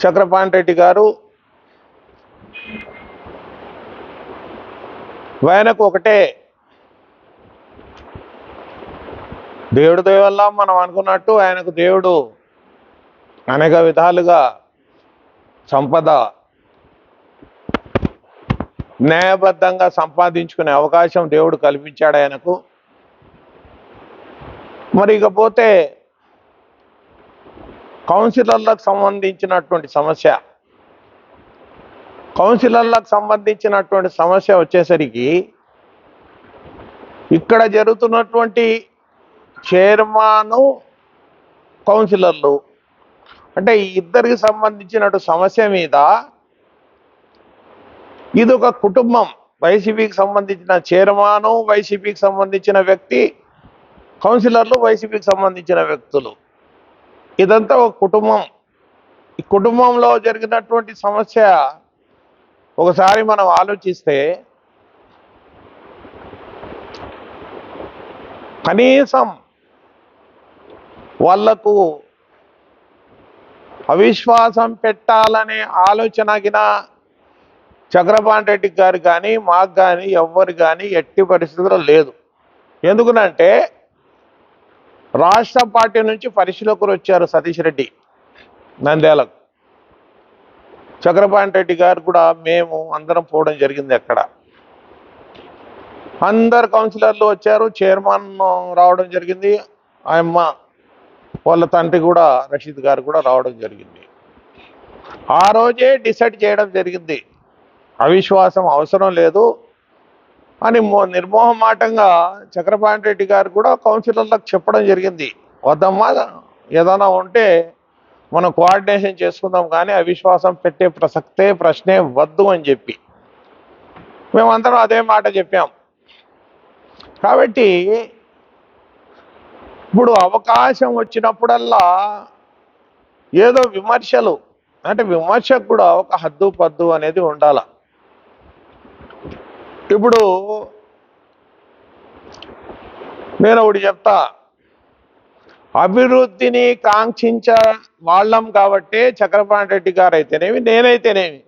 చక్రపాణి రెడ్డి గారు ఆయనకు ఒకటే. దేవుడి దయ వల్ల మనం అనుకున్నట్టు ఆయనకు దేవుడు అనేక విధాలుగా సంపద న్యాయబద్ధంగా సంపాదించుకునే అవకాశం దేవుడు కల్పించాడు ఆయనకు. మరి ఇకపోతే కౌన్సిలర్లకు సంబంధించినటువంటి సమస్య. కౌన్సిలర్లకు సంబంధించినటువంటి సమస్య వచ్చేసరికి ఇక్కడ జరుగుతున్నటువంటి చైర్మను కౌన్సిలర్లు. అంటే ఇద్దరికి సంబంధించినటు సమస్య మీద ఇది ఒక కుటుంబం. వైసీపీకి సంబంధించిన చైర్మను వైసీపీకి సంబంధించిన వ్యక్తి కౌన్సిలర్లు వైసీపీకి సంబంధించిన వ్యక్తులు. ఇదంతా ఒక కుటుంబం. ఈ కుటుంబంలో జరిగినటువంటి సమస్య ఒకసారి మనం ఆలోచిస్తే కనీసం వాళ్ళకు అవిశ్వాసం పెట్టాలనే ఆలోచనగిన చక్రపాణి రెడ్డి గారు కానీ మాకు కానీ ఎవ్వరు కానీ ఎట్టి పరిస్థితుల్లో లేదు. ఎందుకునంటే రాష్ట్ర పార్టీ నుంచి పరిశీలకులు వచ్చారు సతీష్ రెడ్డి నంద్యాలకు చక్రపాణి రెడ్డి గారు కూడా మేము అందరం పోవడం జరిగింది అక్కడ. అందరు కౌన్సిలర్లు వచ్చారు చైర్మన్ రావడం జరిగింది ఆయమ్మ వాళ్ళ తండ్రి కూడా రషీద్ గారు కూడా రావడం జరిగింది. ఆ రోజే డిసైడ్ చేయడం జరిగింది. అవిశ్వాసం అవసరం లేదు అని మో- నిర్మోహమాటంగా చక్రపాణి రెడ్డి గారు కూడా కౌన్సిలర్లకు చెప్పడం జరిగింది. వద్దమ్మా ఏదైనా ఉంటే మనం కోఆర్డినేషన్ చేసుకుందాం కానీ అవిశ్వాసం పెట్టే ప్రసక్తే ప్రశ్నే వద్దు అని చెప్పి. మేమందరం అదే మాట చెప్పాం. కాబట్టి ఇప్పుడు అవకాశం వచ్చినప్పుడల్లా ఏదో విమర్శలు అంటే విమర్శకు కూడా ఒక హద్దు పద్దు అనేది ఉండాలి. ఇప్పుడు నేను ఒకటి చెప్తా. అభివృద్ధిని కాంక్షించ వాళ్ళం కాబట్టే చక్రపాణి రెడ్డి గారు అయితేనేమి నేనైతేనేమి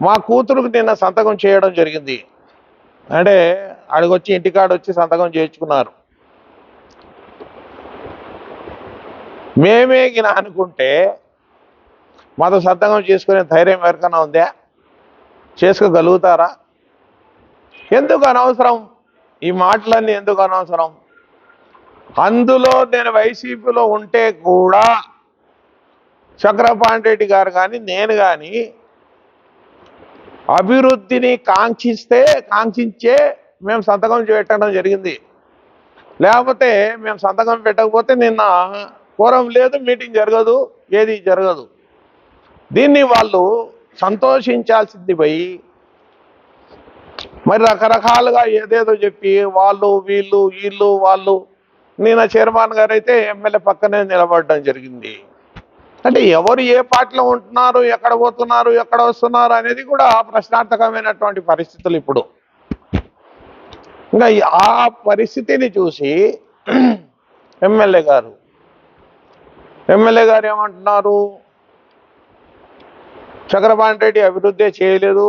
మా కూతురుకు నిన్న సంతకం చేయడం జరిగింది. అంటే అడిగొచ్చి ఇంటికాడ వచ్చి సంతకం చేయించుకున్నారు. మేమే గిన అనుకుంటే మాతో సంతకం చేసుకునే ధైర్యం ఎవరికైనా ఉందా? చేసుకోగలుగుతారా? ఎందుకు అనవసరం? ఈ మాటలన్నీ ఎందుకు అనవసరం? అందులో నేను వైసీపీలో ఉంటే కూడా చక్రపాణి రెడ్డి గారు కానీ నేను కానీ అభివృద్ధిని కాంక్షిస్తే కాంక్షించే మేము సంతకం పెట్టడం జరిగింది. లేకపోతే మేము సంతకం పెట్టకపోతే నిన్న కోరం లేదు మీటింగ్ జరగదు ఏది జరగదు. దీన్ని వాళ్ళు సంతోషించాల్సింది పోయి మరి రకరకాలుగా ఏదేదో చెప్పి వాళ్ళు వీళ్ళు వీళ్ళు వాళ్ళు. నేను చైర్మన్ గారు అయితే ఎమ్మెల్యే పక్కనే నిలబడడం జరిగింది. అంటే ఎవరు ఏ పార్టీలో ఉంటున్నారు ఎక్కడ పోతున్నారు ఎక్కడ వస్తున్నారు అనేది కూడా ప్రశ్నార్థకమైనటువంటి పరిస్థితులు ఇప్పుడు. ఇంకా ఆ పరిస్థితిని చూసి ఎమ్మెల్యే గారు ఎమ్మెల్యే గారు ఏమంటున్నారు? చక్రపాణి రెడ్డి అభివృద్ధి చేయలేదు.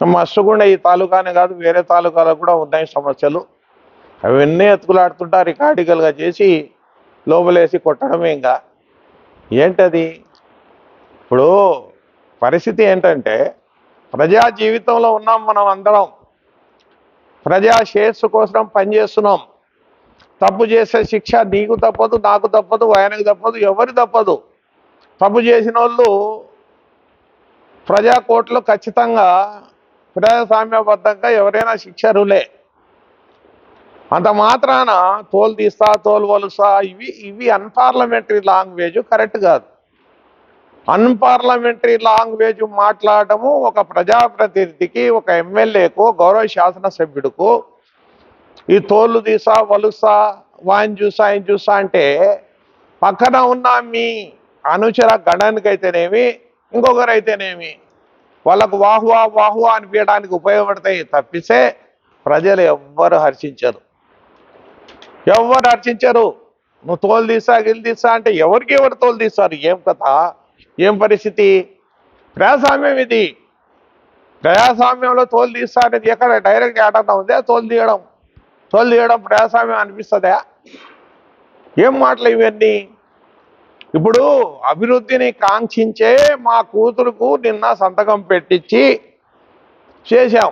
మస్తుగుండ ఈ తాలూకానే కాదు వేరే తాలూకాలో కూడా ఉన్నాయి సమస్యలు. అవన్నీ ఎత్తుకులాడుతుంటా రికార్డికల్గా చేసి లోపలేసి కొట్టడమే ఇంకా ఏంటది? ఇప్పుడు పరిస్థితి ఏంటంటే ప్రజా జీవితంలో ఉన్నాం మనం అందరం. ప్రజా శ్రేయస్సు కోసం పనిచేస్తున్నాం తప్పు చేసే శిక్ష నీకు తప్పదు నాకు తప్పదు ఆయనకు తప్పదు ఎవరి తప్పదు. తప్పు చేసిన వాళ్ళు ప్రజా కోర్టులో ఖచ్చితంగా ప్రజాస్వామ్యబద్ధంగా ఎవరైనా శిక్షరులే అంత మాత్రాన తోలు తీస్తా తోలు వలుసా ఇవి ఇవి అన్పార్లమెంటరీ లాంగ్వేజ్ కరెక్ట్ కాదు. అన్పార్లమెంటరీ లాంగ్వేజ్ మాట్లాడటము ఒక ప్రజాప్రతినిధికి ఒక ఎమ్మెల్యేకు గౌరవ శాసనసభ్యుడుకు ఈ తోలు తీసా వలుసా వాయిని చూసా ఆయన చూసా అంటే పక్కన ఉన్న మీ అనుచర గణానికైతేనేమి ఇంకొకరైతేనేమి వాళ్ళకు వాహువా వాహువా అనిపించడానికి ఉపయోగపడతాయి. తప్పిస్తే ప్రజలు ఎవ్వరు హర్షించరు. ఎవ్వరు హర్షించరు. నువ్వు తోలు తీసా గిల్లు తీసా అంటే ఎవరికి ఎవరు తోలు తీస్తారు? ఏం కథ? ఏం పరిస్థితి? ప్రజాస్వామ్యం ఇది. ప్రజాస్వామ్యంలో తోలు తీస్తా అనేది ఎక్కడ? డైరెక్ట్ ఏటన్నా ఉందే? తోలు తీయడం. తోలు తీయడం ప్రజాస్వామ్యం అనిపిస్తుందా? ఏం మాటలు ఇవన్నీ? ఇప్పుడు అభివృద్ధిని కాంక్షించే మా కూతురుకు నిన్న సంతకం పెట్టించి చేశాం.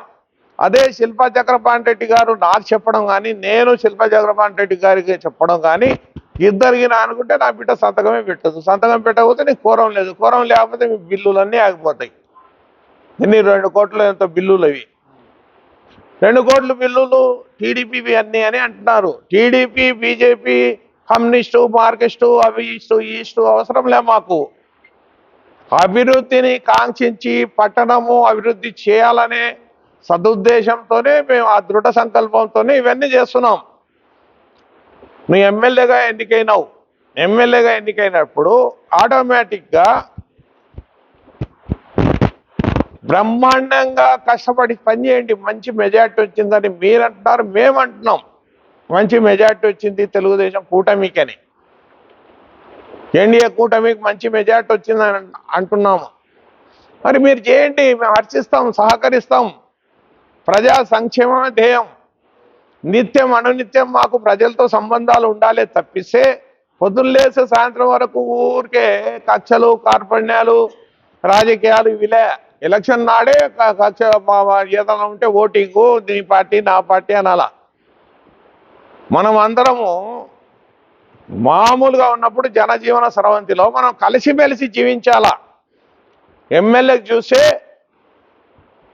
అదే శిల్పా చక్రపాణి రెడ్డి గారు నాకు చెప్పడం కానీ నేను శిల్పా చక్రపాణి రెడ్డి గారికి చెప్పడం కానీ ఇద్దరికి నా అనుకుంటే నా బిడ్డ సంతకమే పెట్టదు. సంతకం పెట్టకపోతే నీకు కోరం లేదు. కోరం లేకపోతే మీ బిల్లులన్నీ ఆగిపోతాయి. ఎన్ని రెండు కోట్లు ఎంత బిల్లులు అవి? రెండు కోట్ల బిల్లులు టీడీపీ అన్నీ అని అంటున్నారు. టీడీపీ బీజేపీ కమ్యూనిస్టు మార్కెస్టు అవి ఇస్టు ఈస్టు అవసరం లే మాకు. అభివృద్ధిని కాంక్షించి పట్టణము అభివృద్ధి చేయాలనే సదుద్దేశంతోనే మేము ఆ దృఢ సంకల్పంతోనే ఇవన్నీ చేస్తున్నాం. నువ్వు ఎమ్మెల్యేగా ఎన్నికైనావు. ఎమ్మెల్యేగా ఎన్నికైనప్పుడు ఆటోమేటిక్గా బ్రహ్మాండంగా కష్టపడి పనిచేయండి మంచి మెజార్టీ వచ్చిందని మీరంటున్నారు మేమంటున్నాం. మేము అంటున్నాం మంచి మెజార్టీ వచ్చింది తెలుగుదేశం కూటమికని. ఎన్డీఏ కూటమికి మంచి మెజార్టీ వచ్చిందని అంటున్నాము. మరి మీరు చేయండి మేము హర్షిస్తాం సహకరిస్తాం. ప్రజా సంక్షేమ ధ్యేయం. నిత్యం అనునిత్యం మాకు ప్రజలతో సంబంధాలు ఉండాలి తప్పిస్తే పొద్దున్నేసే సాయంత్రం వరకు ఊరికే కక్షలు కార్పణ్యాలు రాజకీయాలు ఇవిలే. ఎలక్షన్ నాడే కక్ష మా- ఏదైనా ఉంటే ఓటింగు నీ పార్టీ నా పార్టీ అనాలా మనం అందరము మామూలుగా ఉన్నప్పుడు జనజీవన స్రవంతిలో మనం కలిసిమెలిసి జీవించాలా? ఎమ్మెల్యేకి చూస్తే